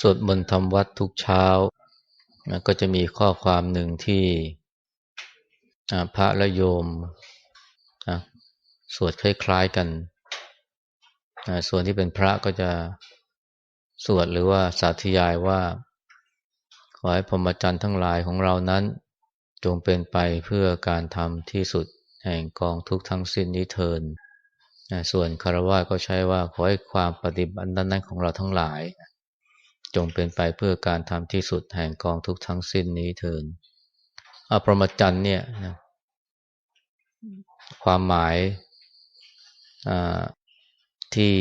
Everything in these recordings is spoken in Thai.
สวดมนต์ทำวัดทุกเช้า ก็จะมีข้อความหนึ่งที่พระและโยมสวดคล้ายๆกัน ส่วนที่เป็นพระก็จะสวดหรือว่าสาธยายว่า ขอให้พรหมจรรย์ทั้งหลายของเรานั้น จงเป็นไปเพื่อการทำที่สุดแห่งกองทุกทั้งสิ้นนี้เทินส่วนคารวะก็ใช้ว่าขอให้ความปฏิบัตินั้นของเราทั้งหลาย จงเป็นไปเพื่อการทำที่สุดแห่งกองทุกทั้งสิ้นนี้เทินอภรมจันเนี่ยนะความหมายที่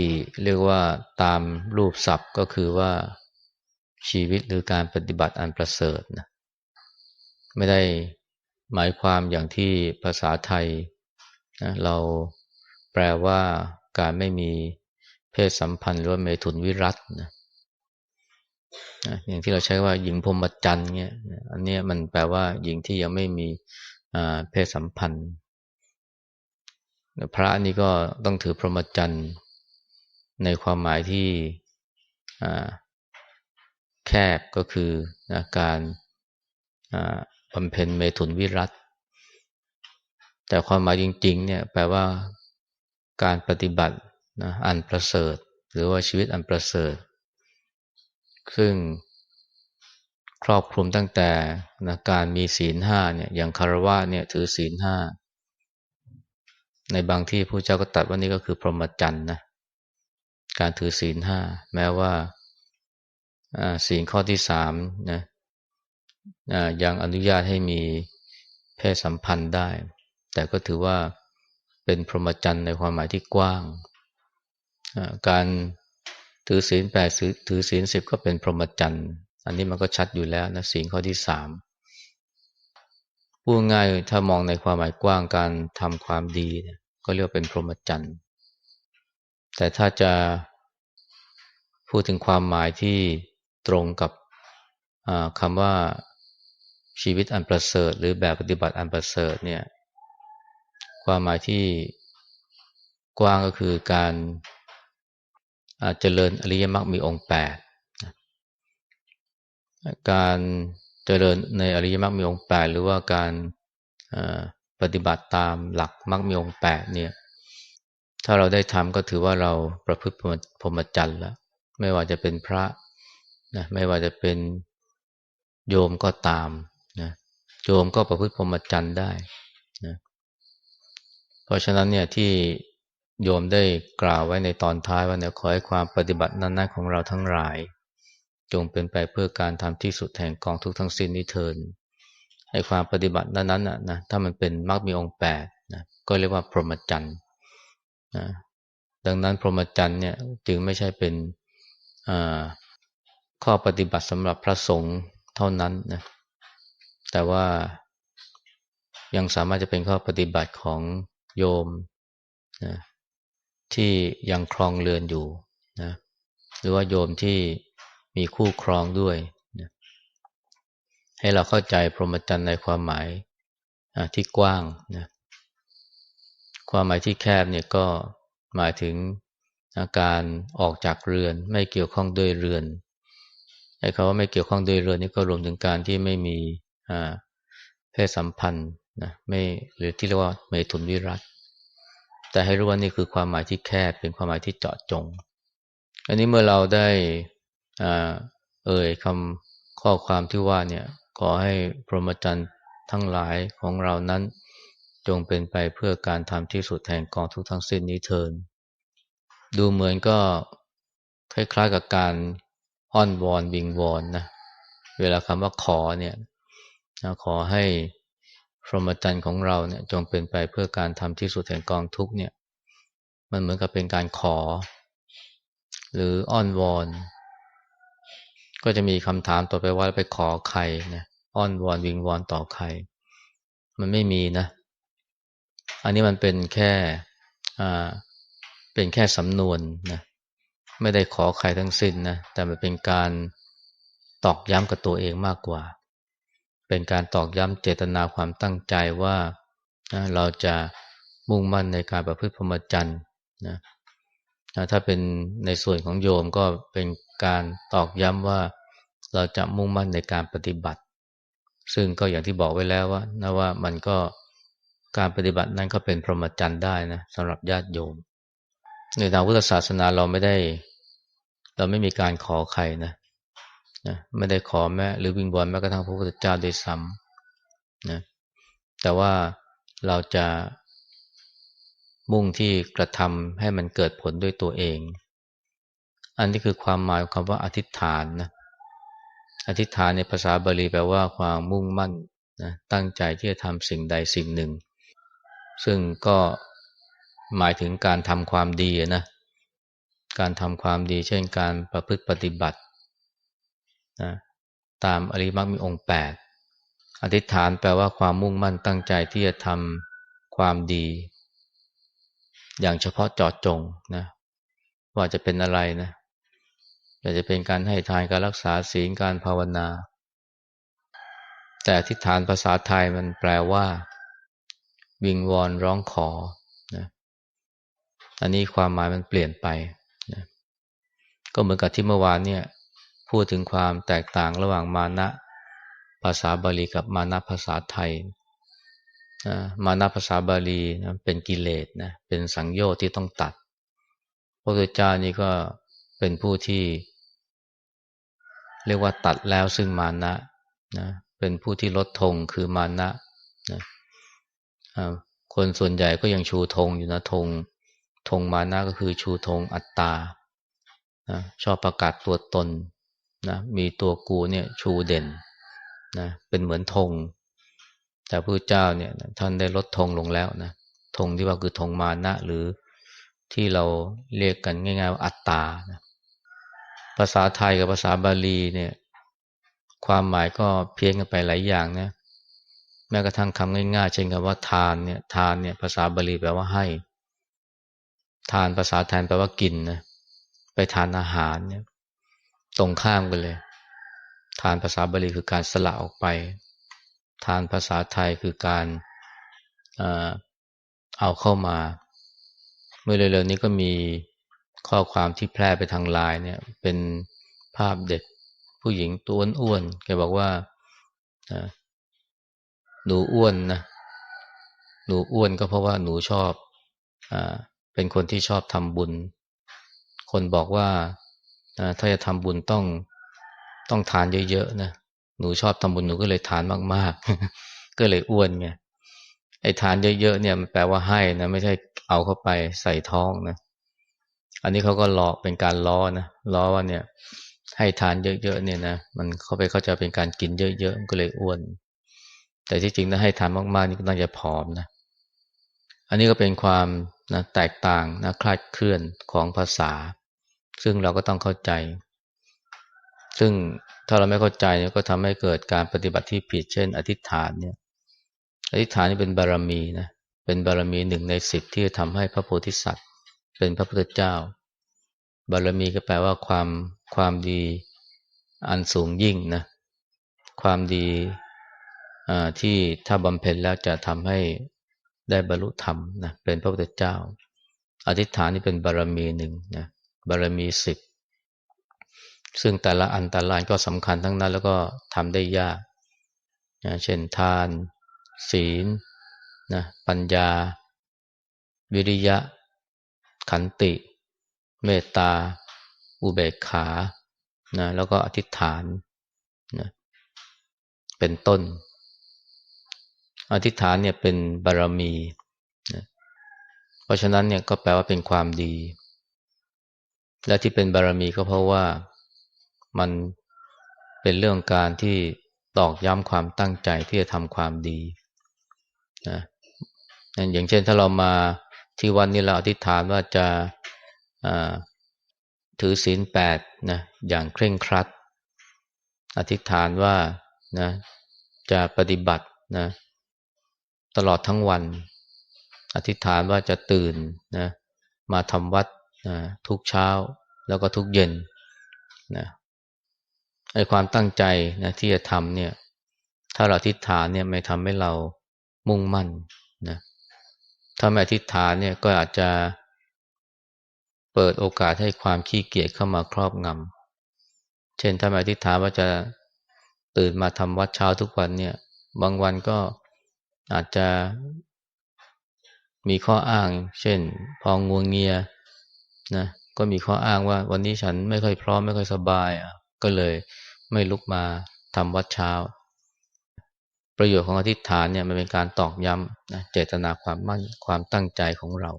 เรียกว่าตามรูปศัพท์ก็คือว่าชีวิตหรือการปฏิบัติอันประเสริฐนะไม่ได้หมายความอย่างที่ภาษาไทยนะเราแปลว่าการไม่มีเพศสัมพันธ์หรือว่าเมถุนวิรัตนะ อย่างที่เราใช้ว่าหญิงพรหมจรรย์เนี่ยอันนี้มันแปลว่าหญิงที่ยังไม่มีเพศสัมพันธ์ พระนี่ก็ต้องถือพรหมจรรย์ในความหมายที่แคบก็คือการบำเพ็ญเมถุนวิรัตแต่ความหมายจริงๆเนี่ยแปลว่าการปฏิบัตินะอันประเสริฐ หรือว่าชีวิตอันประเสริฐ ซึ่งครอบคลุมตั้งแต่นะการมีศีลห้าเนี่ยอย่างคารวะเนี่ยถือศีลห้าในบางที่ผู้เจ้าก็ตัดว่านี่ก็คือพรหมจรรย์นะการถือศีลห้าแม้ว่าศีลข้อที่สามนะยังอนุญาตให้มีเพศสัมพันธ์ได้ แต่ก็ถือว่าเป็นพรหมจรรย์ในความหมายที่กว้าง การ ถือศีลแปดถือศีลสิบก็เป็นพรหมจรรย์อันนี้มันก็ชัดอยู่แล้วนะศีลข้อที่สามพูดง่ายถ้ามองในความหมายกว้างการทำความดี ก็เรียกเป็นพรหมจรรย์แต่ถ้าจะพูดถึงความหมายที่ตรงกับคำว่าชีวิตอันประเสริฐ หรือแบบปฏิบัติอันประเสริฐเนี่ยความหมายที่กว้างก็คือการ เจริญอริยมรรคมีองค์แปดการเจริญในอริยมรรคมีองค์แปดหรือว่าการปฏิบัติตามหลักมรรคมีองค์แปดเนี่ยถ้าเราได้ทำก็ถือว่าเราประพฤติพรหมจรรย์แล้วไม่ว่าจะเป็นพระนะไม่ว่าจะเป็นโยมก็ตามนะโยมก็ประพฤติพรหมจรรย์ได้นะเพราะฉะนั้นเนี่ยที่ โยมได้กล่าวไว้ในตอนท้ายว่าเนี่ยขอให้ความปฏิบัตินั้นๆของเราทั้งหลาย จงเป็นไปเพื่อการทำที่สุดแห่งกองทุกทั้งสิ้นนิเทินให้ความปฏิบัตินั้นๆนะนะถ้ามันเป็นมรรคมีองค์แปดนะก็เรียกว่าพรหมจรรย์นะดังนั้นพรหมจรรย์เนี่ยจึงไม่ใช่เป็นข้อปฏิบัติสำหรับพระสงฆ์เท่านั้นนะแต่ว่ายังสามารถจะเป็นข้อปฏิบัติของโยมนะ ที่ยังครองเรือนอยู่นะหรือว่าโยมที่มีคู่ครองด้วยนะให้เราเข้าใจพรหมจรรย์ในความหมายที่กว้างนะความหมายที่แคบเนี่ยก็หมายถึงอาการออกจากเรือน ไม่เกี่ยวข้องด้วยเรือนไอ้คำว่าไม่เกี่ยวข้องด้วยเรือนนี่ก็รวมถึงการที่ไม่มีเพศสัมพันธ์นะไม่หรือที่เรียกว่าเมตุนวิรัต แต่ให้รู้ว่านี่คือความหมายที่แคบเป็นความหมายที่เจาะจง อันนี้เมื่อเราได้เอ่ยคำข้อความที่ว่าเนี่ยขอให้พรหมจรรย์ทั้งหลายของเรานั้นจงเป็นไปเพื่อการทำที่สุดแห่งกองทุกทั้งสิ้นนี้เทินดูเหมือนก็คล้ายๆกับการอ้อนวอนวิงวอนนะเวลาคำว่าขอเนี่ยขอให้ พรหมจรรย์ของเราเนี่ยจงเป็นไปเพื่อการทำที่สุดแห่งกองทุกเนี่ย มันเหมือนกับเป็นการขอ หรืออ้อนวอน ก็จะมีคำถามต่อไปว่าไปขอใครนะอ้อนวอนวิงวอนต่อใคร มันไม่มีนะ อันนี้มันเป็นแค่อ่าเป็นแค่สำนวนนะไม่ได้ขอใครทั้งสิ้นนะแต่มันเป็นการตอกย้ำกับตัวเองมากกว่า เป็นการตอกย้ำเจตนาความตั้งใจว่าเราจะมุ่งมั่นในการประพฤติพรหมจรรย์นะถ้าเป็นในส่วนของโยมก็เป็นการตอกย้ำว่าเราจะมุ่งมั่นในการปฏิบัติ ซึ่งก็อย่างที่บอกไว้แล้วว่านะว่ามันก็การปฏิบัตินั้นก็เป็นพรหมจรรย์ได้นะสำหรับญาติโยม ในทางพุทธศาสนาเราไม่ได้ เราไม่มีการขอใครนะ นะไม่ได้ขอแม้หรือวิงบอลแม้กระทั่งพระพุทธเจ้าด้วยซ้ำนะแต่ว่าเราจะมุ่งที่กระทำให้มันเกิดผลด้วยตัวเอง อันนี้คือความหมายของคำว่าอธิษฐานนะอธิษฐานในภาษาบาลีแปลว่าความมุ่งมั่นนะตั้งใจที่จะทำสิ่งใดสิ่งหนึ่ง ซึ่งก็หมายถึงการทำความดีนะการทำความดีเช่นการประพฤติปฏิบัติ นะตามอริมักมีองค์แปดอธิษฐานแปลว่าความมุ่งมั่นตั้งใจที่จะทำความดี อย่างเฉพาะเจาะจงนะว่าจะเป็นอะไรนะอยากจะเป็นการให้ทานการรักษาศีลการภาวนา แต่อธิษฐานภาษาไทยมันแปลว่า วิงวอนร้องขอนะอันนี้ความหมายมันเปลี่ยนไปนะก็เหมือนกับที่เมื่อวานเนี่ย พูดถึงความแตกต่างระหว่างมานะภาษาบาลีกับมานะภาษาไทยนะมานะภาษาบาลีนะเป็นกิเลสนะเป็นสังโยชน์ที่ต้องตัด พระพุทธเจ้านี่ก็เป็นผู้ที่ เรียกว่าตัดแล้วซึ่งมานะนะเป็นผู้ที่ลดธงคือมานะนะคนส่วนใหญ่ก็ยังชูธงอยู่นะธงธงมานะก็คือชูธงอัตตานะชอบประกาศตัวตน นะมีตัวกูเนี่ยชูเด่นนะเป็นเหมือนธงแต่พระเจ้าเนี่ยท่านได้ลดธงลงแล้วนะธงที่ว่าคือธงมานะ หรือที่เราเรียกกันง่ายๆว่าอัตตานะภาษาไทยกับภาษาบาลีเนี่ยความหมายก็เพี้ยนกันไปหลายอย่างนะแม้กระทั่งคำง่ายๆ เช่นคำว่าทานเนี่ยทานเนี่ยภาษาบาลีแปลว่าให้ ทานภาษาไทยแปลว่ากินนะไปทานอาหารเนี่ย ตรงข้ามกันเลย ทานภาษาบาลีคือการสละออกไป ทานภาษาไทยคือการเอาเข้ามา เมื่อเร็วๆนี้ก็มีข้อความที่แพร่ไปทางไลน์เนี่ย เป็นภาพเด็กผู้หญิงตัวอ้วนแกบอกว่าหนูอ้วนนะหนูอ้วนก็เพราะว่าหนูชอบอเป็นคนที่ชอบทำบุญ คนบอกว่า ถ้าจะทำบุญต้องต้องทานเยอะๆนะหนูชอบทำบุญหนูก็เลยทานมากๆ ก็เลยอ้วนไงไอ้ทานเยอะๆเนี่ยมันแปลว่าให้นะไม่ใช่เอาเข้าไปใส่ท้องนะ อันนี้เขาก็ล้อเป็นการล้อนะล้อว่าเนี่ย ให้ทานเยอะๆเนี่ยนะมันเข้าไปเข้าใจเป็นการกินเยอะๆก็เลยอ้วน แต่ที่จริงนะให้ทานมากๆนี่ก็ต้องจะผอมนะอันนี้ก็เป็นความนะแตกต่างนะคลาดเคลื่อนของภาษา ซึ่งเราก็ต้องเข้าใจ ซึ่งถ้าเราไม่เข้าใจก็ทำให้เกิดการปฏิบัติที่ผิด เช่น อธิษฐานเนี่ยอธิษฐานนี่เป็นบารมีนะเป็นบารมีหนึ่งในสิบที่จะทำให้พระโพธิสัตว์ เป็นพระพุทธเจ้า บารมีก็แปลว่าความความดีอันสูงยิ่งนะความดีที่ถ้าบำเพ็ญแล้วจะทำให้ได้บรรลุธรรมนะเป็นพระพุทธเจ้า อธิษฐานนี่เป็นบารมีหนึ่งนะ บารมีสิบซึ่งแต่ละอันแต่ละอันก็สำคัญทั้งนั้น แล้วก็ทำได้ยากนะเช่นทาน ศีลนะปัญญา วิริยะ ขันติ เมตตา อุเบกขานะแล้วก็อธิษฐานนะเป็นต้น อธิษฐานเนี่ยเป็นบารมีนะเพราะฉะนั้นเนี่ยก็แปลว่าเป็นความดี และที่เป็นบารมีก็เพราะว่ามันเป็นเรื่องการที่ตอกย้ำความตั้งใจที่จะทำความดีนะอย่างเช่นถ้าเรามาที่วันนี้เราอธิษฐานว่าจะถือศีลแปดนะอย่างเคร่งครัด อธิษฐานว่านะจะปฏิบัตินะตลอดทั้งวัน อธิษฐานว่าจะตื่นนะมาทำวัด นะทุกเช้าแล้วก็ทุกเย็นนะไอ้ความตั้งใจนะที่จะทำเนี่ย ถ้าเราทิฏฐานเนี่ยไม่ทำให้เรามุ่งมั่นนะถ้าไม่ทิฏฐานเนี่ยก็อาจจะเปิดโอกาสให้ความขี้เกียจเข้ามาครอบงำเช่นถ้าไมาอธิษฐานว่าจะตื่นมาทำวัดเช้าทุกวันเนี่ย บางวันก็อาจจะมีข้ออ้าง เช่น พองวงเงีย นะก็มีข้ออ้างว่าวันนี้ฉันไม่ค่อยพร้อมไม่ค่อยสบายก็เลยไม่ลุกมาทำวัดเช้า ประโยชน์ของอธิษฐานเนี่ยมันเป็นการตอกย้ำนะเจตนาความมั่นความตั้งใจของเรา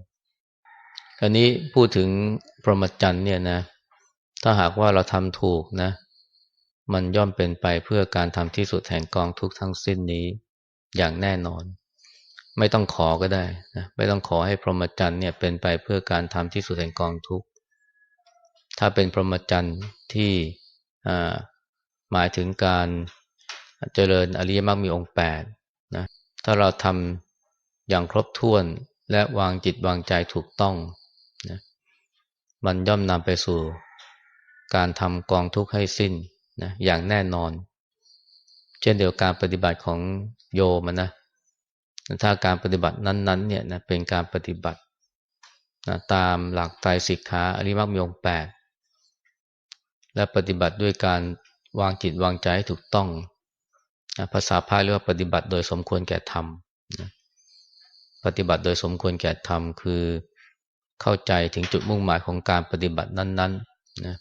คราวนี้พูดถึงพรหมจรรย์เนี่ยนะถ้าหากว่าเราทำถูกนะ มันย่อมเป็นไปเพื่อการทำที่สุดแห่งกองทุกทั้งสิ้นนี้อย่างแน่นอน ไม่ต้องขอก็ได้นะไม่ต้องขอให้พรหมจรรย์เนี่ยเป็นไปเพื่อการทำที่สุดแห่งกองทุกข์ถ้าเป็นพรหมจรรย์ที่หมายถึงการเจริญอริยมรรคมีองค์แปดนะถ้าเราทำอย่างครบถ้วนและวางจิตวางใจถูกต้องนะมันย่อมนำไปสู่การทำกองทุกข์ให้สิ้นนะอย่างแน่นอน เช่นเดียวการปฏิบัติของโยมนะ ถ้าการปฏิบัตินั้นๆเนี่ยนะเป็นการปฏิบัตินะตามหลักไตรสิกขาอริมักมีองแปดและปฏิบัติด้วยการวางจิตวางใจให้ถูกต้องนะภาษาพาเรียกว่าปฏิบัติโดยสมควรแก่ธรรมนะปฏิบัติโดยสมควรแก่ธรรมคือเข้าใจถึงจุดมุ่งหมายของการปฏิบัตินั้นๆนะ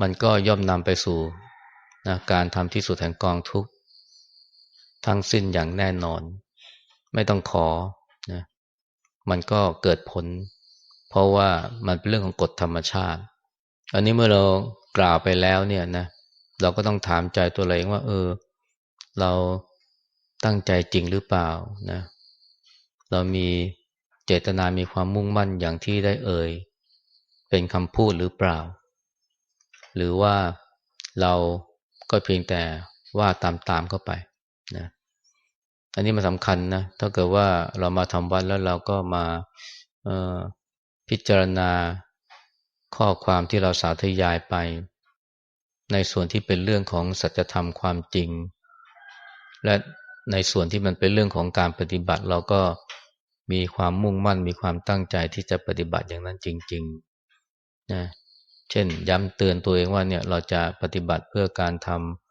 มันก็ย่อมนำไปสู่นะการทำที่สุดแห่งกองทุกข์ ทั้งสิ้นอย่างแน่นอน ไม่ต้องขอนะมันก็เกิดผล เพราะว่ามันเป็นเรื่องของกฎธรรมชาติ อันนี้เมื่อเรากล่าวไปแล้วเนี่ยนะเราก็ต้องถามใจตัวเองว่า เออ เราตั้งใจจริงหรือเปล่านะเรามีเจตนามีความมุ่งมั่นอย่างที่ได้เอ่ย เป็นคำพูดหรือเปล่า หรือว่าเราก็เพียงแต่ว่าตามๆเข้าไป อันนี้มันสำคัญนะ ถ้าเกิดว่าเรามาทำวัดแล้วเราก็มาพิจารณาข้อความที่เราสาธยายไป ในส่วนที่เป็นเรื่องของสัจธรรมความจริง และในส่วนที่มันเป็นเรื่องของการปฏิบัติเราก็มีความมุ่งมั่นมีความตั้งใจที่จะปฏิบัติอย่างนั้นจริงๆนะเช่นย้ำเตือนตัวเองว่าเนี่ยเราจะปฏิบัติเพื่อการทำ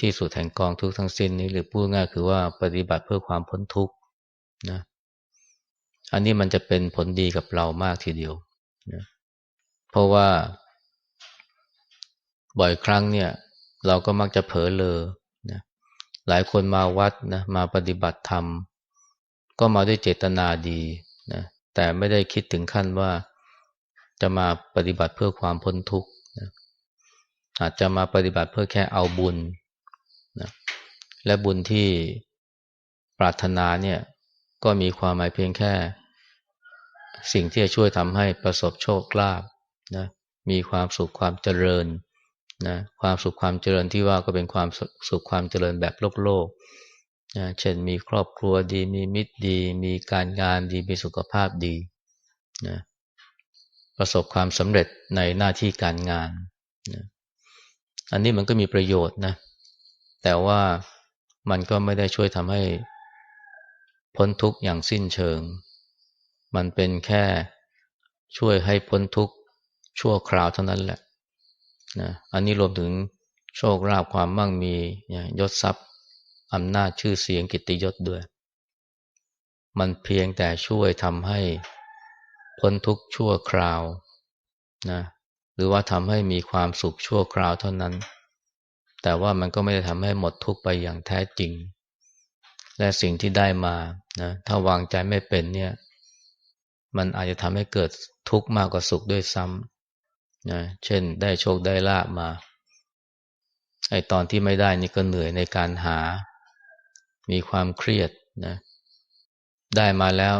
ที่สุดแห่งกองทุกทั้งสิ้นนี้หรือพูดง่ายคือว่าปฏิบัติเพื่อความพ้นทุกข์นะอันนี้มันจะเป็นผลดีกับเรามากทีเดียวนะเพราะว่า บ่อยครั้งเนี่ย เราก็มักจะเผลอเลยนะหลายคนมาวัดนะมาปฏิบัติธรรม ก็มาด้วยเจตนาดีนะแต่ไม่ได้คิดถึงขั้นว่าจะมาปฏิบัติเพื่อความพ้นทุกข์นะอาจจะมาปฏิบัติเพื่อแค่เอาบุญ นะและบุญที่ปรารถนาเนี่ยก็มีความหมายเพียงแค่ สิ่งที่จะช่วยทำให้ประสบโชคลาภนะมีความสุขความเจริญนะความสุขความเจริญที่ว่าก็เป็นความสุขความเจริญแบบโลกโลกนะเช่นมีครอบครัวดีมีมิตรดี มีการงานดีมีสุขภาพดีนะประสบความสำเร็จในหน้าที่การงานนะอันนี้มันก็มีประโยชน์นะ แต่ว่ามันก็ไม่ได้ช่วยทำให้พ้นทุกข์อย่างสิ้นเชิง มันเป็นแค่ช่วยให้พ้นทุกข์ชั่วคราวเท่านั้นแหละนะอันนี้รวมถึงโชคลาภความมั่งมียศทรัพย์อำนาจชื่อเสียงกิตติยศด้วย มันเพียงแต่ช่วยทำให้พ้นทุกข์ชั่วคราวนะหรือว่าทำให้มีความสุขชั่วคราวเท่านั้น แต่ว่ามันก็ไม่ได้ทำให้หมดทุกไปอย่างแท้จริง และสิ่งที่ได้มานะถ้าวางใจไม่เป็นเนี่ย มันอาจจะทำให้เกิดทุกข์มากกว่าสุขด้วยซ้ำนะเช่นได้โชคได้ลาบมาไอตอนที่ไม่ได้นี่ก็เหนื่อยในการหา มีความเครียดนะ ได้มาแล้ว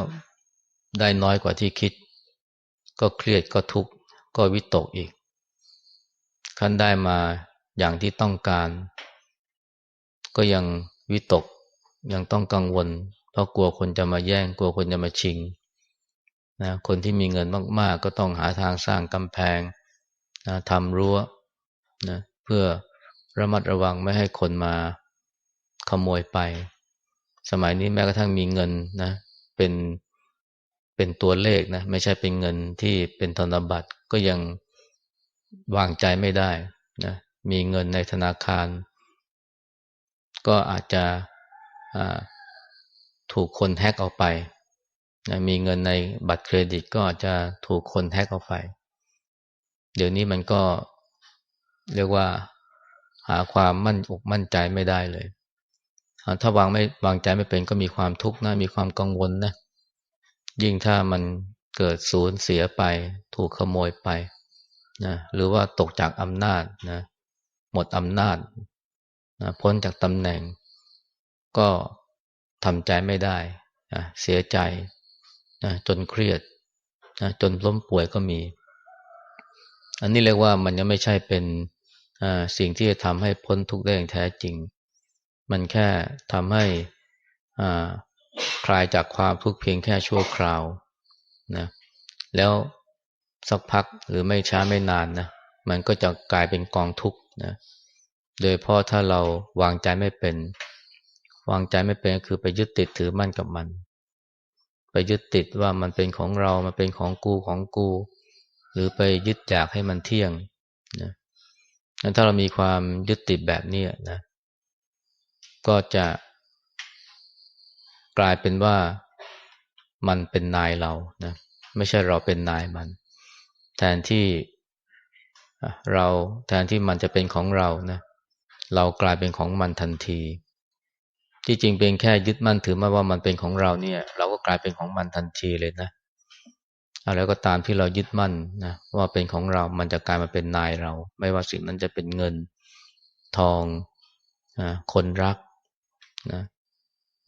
ได้น้อยกว่าที่คิด ก็เครียดก็ทุกข์ก็วิตกอีกขั้นได้มา อย่างที่ต้องการ ก็ยังวิตกยังต้องกังวล เพราะกลัวคนจะมาแย่ง กลัวคนจะมาชิงนะคนที่มีเงินมาก ๆ ก็ต้องหาทางสร้างกำแพงนะทำรั้วนะเพื่อระมัดระวังไม่ให้คนมาขโมยไป สมัยนี้แม้กระทั่งมีเงินนะเป็นเป็นตัวเลขนะไม่ใช่เป็นเงินที่เป็นธนบัตรก็ยังวางใจไม่ได้นะ มีเงินในธนาคาร ก็อาจจะถูกคนแฮกเอาไปนะมีเงินในบัตรเครดิตก็อาจจะถูกคนแฮกเอาไป เดี๋ยวนี้มันก็เรียกว่าหาความมั่นอกมั่นใจไม่ได้เลย ถ้าวางไม่วางใจไม่เป็นก็มีความทุกข์นะมีความกังวลนะ ยิ่งถ้ามันเกิดสูญเสียไป ถูกขโมยไปนะหรือว่าตกจากอำนาจนะ หมดอำนาจนะพ้นจากตำแหน่ง ก็ทำใจไม่ได้นะเสียใจนะจนเครียดนะจนล้มป่วยก็มี อันนี้เรียกว่ามันยังไม่ใช่เป็นสิ่งที่จะทำให้พ้นทุกข์ได้อย่างแท้จริง มันแค่ทำให้คลายจากความทุกข์เพียงแค่ชั่วคราวนะแล้วสักพักหรือไม่ช้าไม่นานนะมันก็จะกลายเป็นกองทุกข์ นะโดยเพราะถ้าเราวางใจไม่เป็น วางใจไม่เป็นก็คือไปยึดติดถือมั่นกับมัน ไปยึดติดว่ามันเป็นของเรา มันเป็นของกูของกู หรือไปยึดอยากให้มันเที่ยงนะถ้าเรามีความยึดติดแบบนี้นะ ก็จะกลายเป็นว่ามันเป็นนายเรานะ ไม่ใช่เราเป็นนายมัน แทนที่ เราแทนที่มันจะเป็นของเรานะเรากลายเป็นของมันทันที ที่จริงเป็นแค่ยึดมั่นถือมาว่ามันเป็นของเราเนี่ย เราก็กลายเป็นของมันทันทีเลยนะอะไรก็ตามที่เรายึดมั่นนะว่าเป็นของเรา มันจะกลายมาเป็นนายเรา ไม่ว่าสิ่งนั้นจะเป็นเงินทองนะคนรักนะ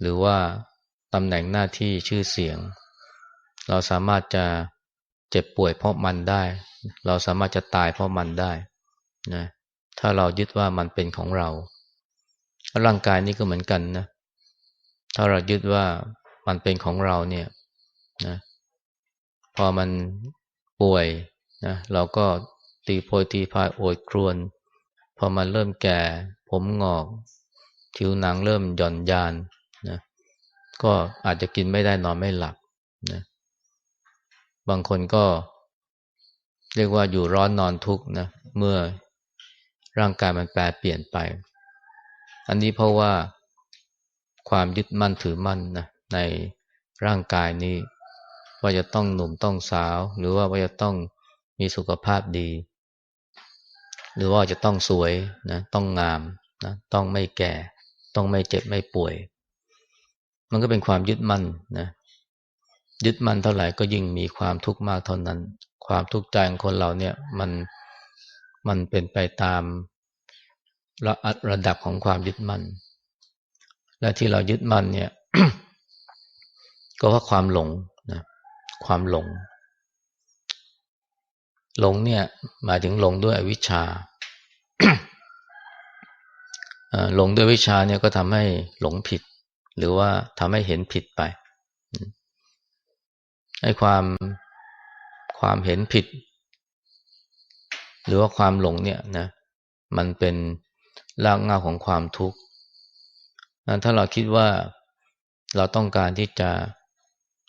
หรือว่าตำแหน่งหน้าที่ชื่อเสียง เราสามารถจะเจ็บป่วยเพราะมันได้ เราสามารถจะตายเพราะมันได้นะถ้าเรายึดว่ามันเป็นของเรา ร่างกายนี้ก็เหมือนกันนะ ถ้าเรายึดว่ามันเป็นของเราเนี่ยนะพอมันป่วยนะเราก็ตีโพยตีพายโอดครวน พอมันเริ่มแก่ ผมงอก ผิวหนังเริ่มหย่อนยานนะก็อาจจะกินไม่ได้นอนไม่หลับนะบางคนก็ เรียกว่าอยู่ร้อนนอนทุกข์นะเมื่อร่างกายมันแปรเปลี่ยนไป อันนี้เพราะว่าความยึดมั่นถือมั่นนะในร่างกายนี้ ว่าจะต้องหนุ่มต้องสาว หรือว่าว่าจะต้องมีสุขภาพดี หรือว่าจะต้องสวยนะต้องงามนะต้องไม่แก่ ต้องไม่เจ็บไม่ป่วย มันก็เป็นความยึดมั่นนะยึดมั่นเท่าไหร่ก็ยิ่งมีความทุกข์มากเท่านั้น ความทุกข์ใจของคนเราเนี่ยมันมันเป็นไปตามระระดับของความยึดมั่น และที่เรายึดมั่นเนี่ย ก็เพราะความหลงนะความหลง หลงเนี่ย หมายถึงหลงด้วยอวิชชาหลงด้วยวิชาเนี่ยก็ทำให้หลงผิด หรือว่าทำให้เห็นผิดไปให้ความ ความเห็นผิด หรือว่าความหลงเนี่ยนะมันเป็นรากเหง้าของความทุกข์ถ้าเราคิดว่าเราต้องการที่จะ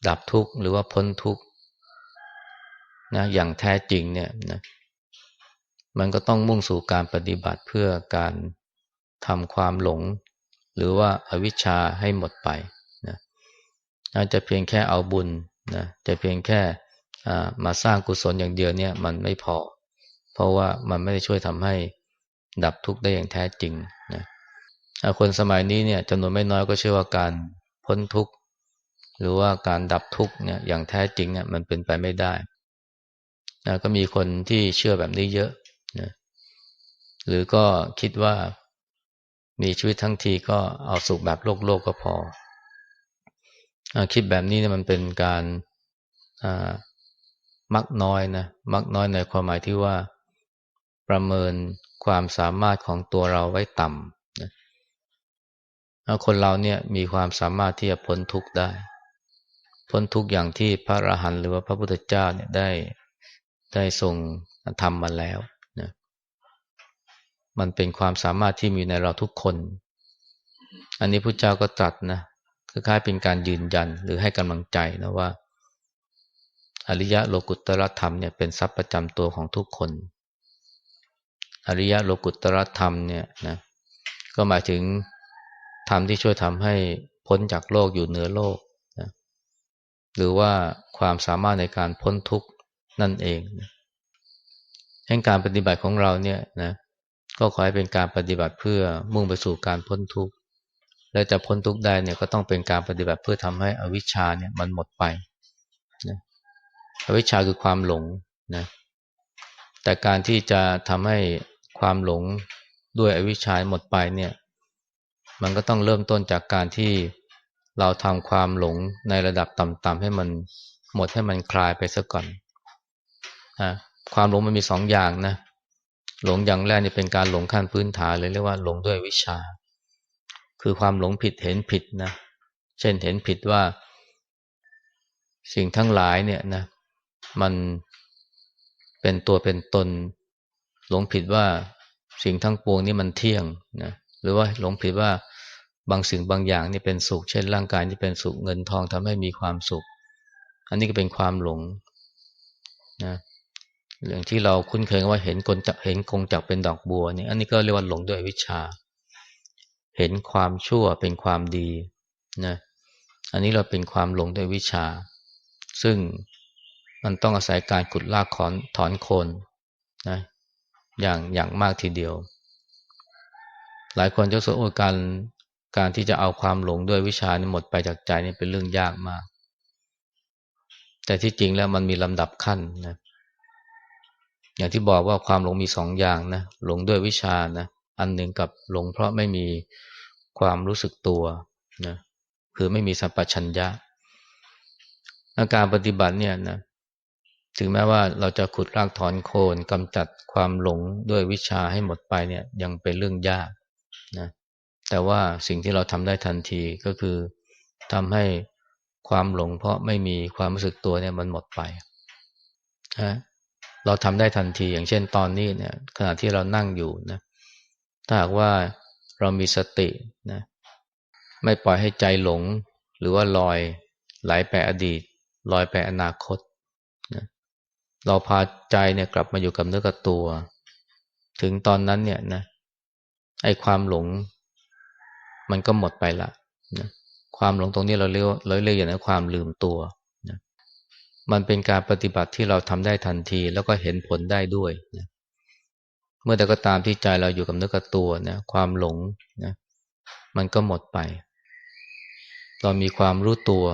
ดับทุกข์หรือว่าพ้นทุกข์นะอย่างแท้จริงเนี่ยนะมันก็ต้องมุ่งสู่การปฏิบัติเพื่อการทำความหลง หรือว่าอาวิชชาให้หมดไปนะอาจจะเพียงแค่เอาบุญนะจะเพียงแค่ มาสร้างกุศลอย่างเดียวเนี่ยมันไม่พอ เพราะว่ามันไม่ได้ช่วยทำให้ดับทุกข์ได้อย่างแท้จริงนะคนสมัยนี้เนี่ยจำนวนไม่น้อยก็เชื่อว่าการพ้นทุกข์หรือว่าการดับทุกข์เนี่ยอย่างแท้จริงเนี่ยมันเป็นไปไม่ได้นะก็มีคนที่เชื่อแบบนี้เยอะนะหรือก็คิดว่ามีชีวิตทั้งทีก็เอาสุขแบบโลกโลกก็พอคิดแบบนี้เนี่ยมันเป็นการ มักน้อยนะมักน้อยในความหมายที่ว่า ประเมินความสามารถของตัวเราไว้ต่ำนะคนเราเนี่ยมีความสามารถที่จะพ้นทุกข์ได้ พ้นทุกอย่างที่พระอรหันต์หรือว่าพระพุทธเจ้าเนี่ยได้ได้ทรงทำมาแล้วนะมันเป็นความสามารถที่มีในเราทุกคน อันนี้พระเจ้าก็ตรัสนะคล้ายๆเป็นการยืนยันหรือให้กำลังใจนะว่า อริยะโลกุตตรธรรมเนี่ยเป็นทรัพย์ประจำตัวของทุกคน อริยะโลกุตรธรรมเนี่ยนะก็หมายถึงธรรมที่ช่วยทำให้พ้นจากโลกอยู่เหนือโลกนะหรือว่าความสามารถในการพ้นทุกข์นั่นเองนะให้การปฏิบัติของเราเนี่ยนะก็ขอให้เป็นการปฏิบัติเพื่อมุ่งไปสู่การพ้นทุกข์และจะพ้นทุกข์ได้เนี่ยก็ต้องเป็นการปฏิบัติเพื่อทำให้อวิชชาเนี่ยมันหมดไป อวิชชาคือความหลงนะแต่การที่จะทำให้ความหลงด้วยอวิชชาหมดไปเนี่ยมันก็ต้องเริ่มต้นจากการที่เราทำความหลงในระดับต่ำๆให้มันหมดให้มันคลายไปซะก่อนอะความหลงมันมีสองอย่างนะหลงอย่างแรกนี่เป็นการหลงขั้นพื้นฐานเลยเรียกว่าหลงด้วยวิชา คือความหลงผิดเห็นผิดนะเช่นเห็นผิดว่า สิ่งทั้งหลายเนี่ยนะ มันเป็นตัวเป็นตน หลงผิดว่าสิ่งทั้งปวงนี่มันเที่ยงนะหรือว่าหลงผิดว่าบางสิ่งบางอย่างนี่เป็นสุข เช่นร่างกายที่เป็นสุขเงินทองทำให้มีความสุข อันนี้ก็เป็นความหลงนะเรื่องที่เราคุ้นเคยว่าเห็นกงจักเห็นกงจักเป็นดอกบัวนี่อันนี้ก็เรียกว่าหลงด้วยวิชา เห็นความชั่วเป็นความดีนะอันนี้เราเป็นความหลงด้วยวิชา ซึ่ง มันต้องอาศัยการขุดลากถอนถอนโคนนะอย่างอย่างมากทีเดียว หลายคนจะสูว่าการการที่จะเอาความหลงด้วยวิชานี่หมดไปจากใจนี่เป็นเรื่องยากมาก แต่ที่จริงแล้วมันมีลำดับขั้นนะอย่างที่บอกว่าความหลงมีสองอย่างนะหลงด้วยวิชานะอันหนึ่งกับหลงเพราะไม่มีความรู้สึกตัวนะคือไม่มีสัมปชัญญะอาการปฏิบัติเนี่ยนะ ถึงแม้ว่าเราจะขุดรากถอนโคนกำจัดความหลงด้วยวิชาให้หมดไปเนี่ยยังเป็นเรื่องยากนะแต่ว่าสิ่งที่เราทำได้ทันทีก็คือทำให้ความหลงเพราะไม่มีความรู้สึกตัวเนี่ยมันหมดไปนะเราทำได้ทันทีอย่างเช่นตอนนี้เนี่ยขณะที่เรานั่งอยู่นะถ้าหากว่าเรามีสตินะไม่ปล่อยให้ใจหลง หรือว่าลอยไหลไปอดีต ลอยไปอนาคต เราพาใจเนี่ยกลับมาอยู่กับเนื้อกับตัว ถึงตอนนั้นเนี่ยนะไอ้ความหลง มันก็หมดไปละนะความหลงตรงนี้เราเรียกเราเรียกอย่างนั้นความลืมตัวนะมันเป็นการปฏิบัติที่เราทำได้ทันที แล้วก็เห็นผลได้ด้วยนะเมื่อใดก็ตามที่ใจเราอยู่กับเนื้อกับตัวนะความหลงนะมันก็หมดไป เรามีความรู้ตัว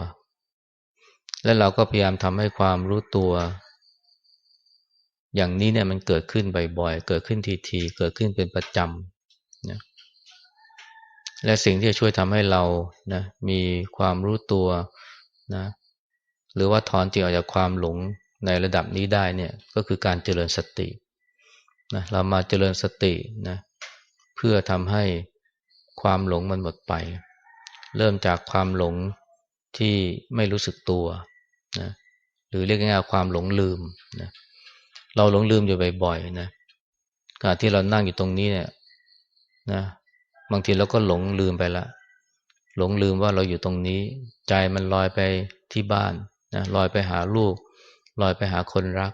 และเราก็พยายามทำให้ความรู้ตัว อย่างนี้เนี่ยมันเกิดขึ้นบ่อยๆ เกิดขึ้นทีๆ เกิดขึ้นเป็นประจำนะและสิ่งที่จะช่วยทำให้เรานะมีความรู้ตัวนะหรือว่าถอนจิตออกจากความหลงในระดับนี้ได้เนี่ยก็คือการเจริญสตินะเรามาเจริญสตินะเพื่อทำให้ความหลงมันหมดไป เริ่มจากความหลงที่ไม่รู้สึกตัวนะหรือเรียกง่ายๆความหลงลืมนะเเราหลงลืมอยู่บ่อยๆนะการที่เรานั่งอยู่ตรงนี้เนี่ยนะบางทีเราก็หลงลืมไปละ หลงลืมว่าเราอยู่ตรงนี้ ใจมันลอยไปที่บ้านนะลอยไปหาลูก ลอยไปหาคนรัก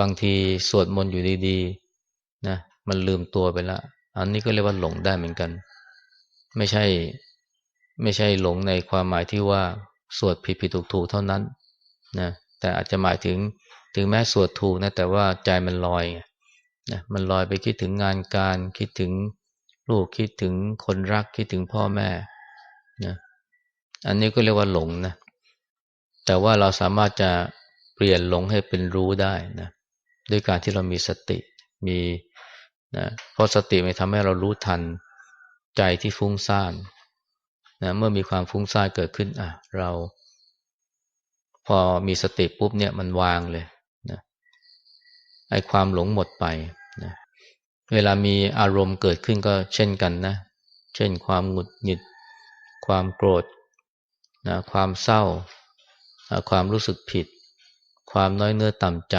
บางทีสวดมนต์อยู่ดีๆนะมันลืมตัวไปละอันนี้ก็เรียกว่าหลงได้เหมือนกัน ไม่ใช่ไม่ใช่หลงในความหมายที่ว่าสวดผิดผิดถูกถูกเท่านั้นนะแต่อาจจะหมายถึง ถึงแม้สวดถูกนะแต่ว่าใจมันลอยนะมันลอยไปคิดถึงงานการคิดถึงลูกคิดถึงคนรักคิดถึงพ่อแม่นะอันนี้ก็เรียกว่าหลงนะแต่ว่าเราสามารถจะเปลี่ยนหลงให้เป็นรู้ได้นะด้วยการที่เรามีสติมีนะเพราะสติมันทำให้เรารู้ทันใจที่ฟุ้งซ่านนะเมื่อมีความฟุ้งซ่านเกิดขึ้นอะเรา พอมีสติปุ๊บเนี่ยมันวางเลย ไอ้ความหลงหมดไปนะเวลามีอารมณ์เกิดขึ้นก็เช่นกันนะ เช่นความหงุดหงิด ความโกรธนะความเศร้า ความรู้สึกผิด ความน้อยเนื้อต่ำใจ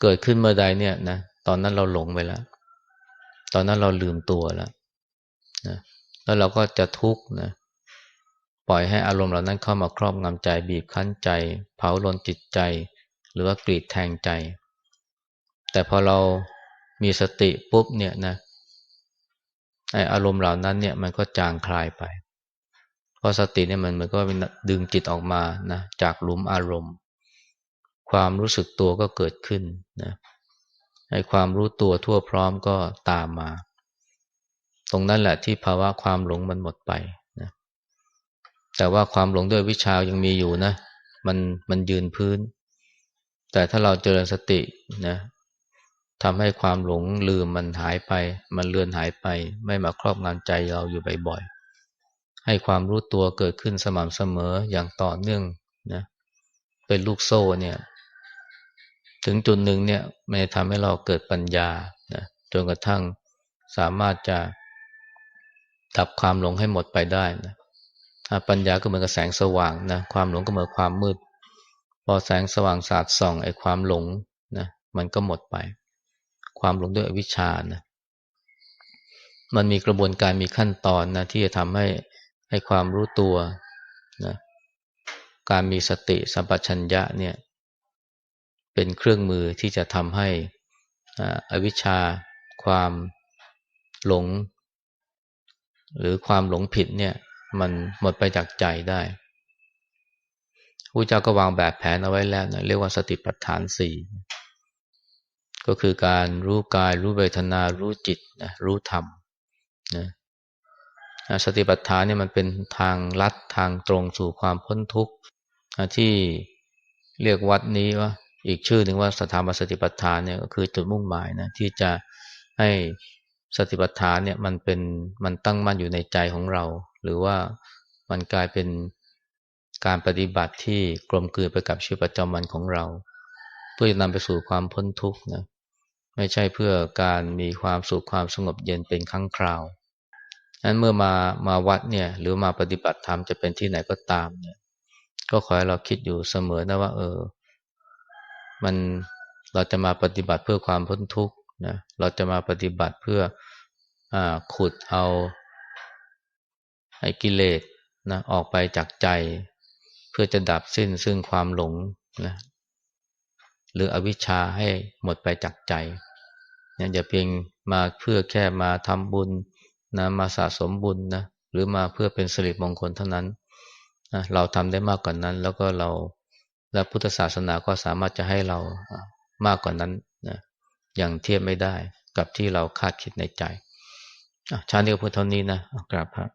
เกิดขึ้นเมื่อใดเนี่ยนะตอนนั้นเราหลงไปแล้ว ตอนนั้นเราลืมตัวแล้วนะแล้วเราก็จะทุกข์นะปล่อยให้อารมณ์เหล่านั้นเข้ามาครอบงำใจบีบคั้นใจ เผาลนจิตใจ รือว่ากรีดแทงใจ แต่พอเรามีสติปุ๊บเนี่ยนะไออารมณ์เหล่านั้นเนี่ยมันก็จางคลายไป เพราะสติเนี่ยมันมันก็ดึงจิตออกมานะจากหลุมอารมณ์ ความรู้สึกตัวก็เกิดขึ้นนะไอความรู้ตัวทั่วพร้อมก็ตามมา ตรงนั้นแหละที่ภาวะความหลงมันหมดไปนะแต่ว่าความหลงด้วยวิชายังมีอยู่นะ มันมันยืนพื้น แต่ถ้าเราเจริญสตินะทำให้ความหลงลืมมันหายไป มันเลือนหายไป ไม่มาครอบงำใจเราอยู่บ่อยๆ ให้ความรู้ตัวเกิดขึ้นสม่ำเสมออย่างต่อเนื่องนะเป็นลูกโซ่เนี่ย ถึงจุดหนึ่งเนี่ยมันจะทำให้เราเกิดปัญญานะจนกระทั่งสามารถจะดับความหลงให้หมดไปได้นะปัญญาก็เหมือนกับแสงสว่างนะความหลงก็เหมือนความมืด พอแสงสว่างสาดส่องไอ้ความหลงนะมันก็หมดไป ความหลงด้วยอวิชชานะมันมีกระบวนการมีขั้นตอนนะที่จะทำให้ให้ความรู้ตัวนะการมีสติสัมปชัญญะเนี่ยเป็นเครื่องมือที่จะทำให้อวิชชา ความหลง หรือความหลงผิดเนี่ยมันหมดไปจากใจได้ พระเจ้าก็วางแบบแผนเอาไว้แล้วนะเรียกว่าสติปัฏฐานสี่ก็คือการรู้กายรู้เวทนารู้จิตนะรู้ธรรมนะสติปัฏฐานเนี่ยมันเป็นทางลัดทางตรงสู่ความพ้นทุกข์ที่เรียกวัดนี้ว่าอีกชื่อหนึ่งว่าสถาบันสติปัฏฐานเนี่ยก็คือจุดมุ่งหมายนะที่จะให้สติปัฏฐานเนี่ยมันเป็นมันตั้งมั่นอยู่ในใจของเรา หรือว่ามันกลายเป็น การปฏิบัติที่กลมกลืนไปกับชีวิตประจำวันของเรา เพื่อจะนำไปสู่ความพ้นทุกข์นะไม่ใช่เพื่อการมีความสุขความสงบเย็นเป็นครั้งคราวนั้นเมื่อมามาวัดเนี่ยหรือมาปฏิบัติธรรมจะเป็นที่ไหนก็ตามเนี่ยก็ขอให้เราคิดอยู่เสมอนะว่า เออ มันเราจะมาปฏิบัติเพื่อความพ้นทุกข์นะเราจะมาปฏิบัติเพื่ออขุดเอาไอ้กิเลสนะออกไปจากใจ พื่อจะดับสิ้นซึ่งความหลงนะหรืออวิชชาให้หมดไปจากใจนะอย่าเพียงมาเพื่อแค่มาทำบุญนะมาสะสมบุญนะหรือมาเพื่อเป็นสิริมงคลเท่านั้นนะเราทำได้มากกว่านนั้น แล้วก็เราและพุทธศาสนาก็สามารถจะให้เรามากกว่านนั้นนะอย่างเทียบไม่ได้กับที่เราคาดคิดในใจชาตินี้ก็พูดเท่านี้นะกราบพระ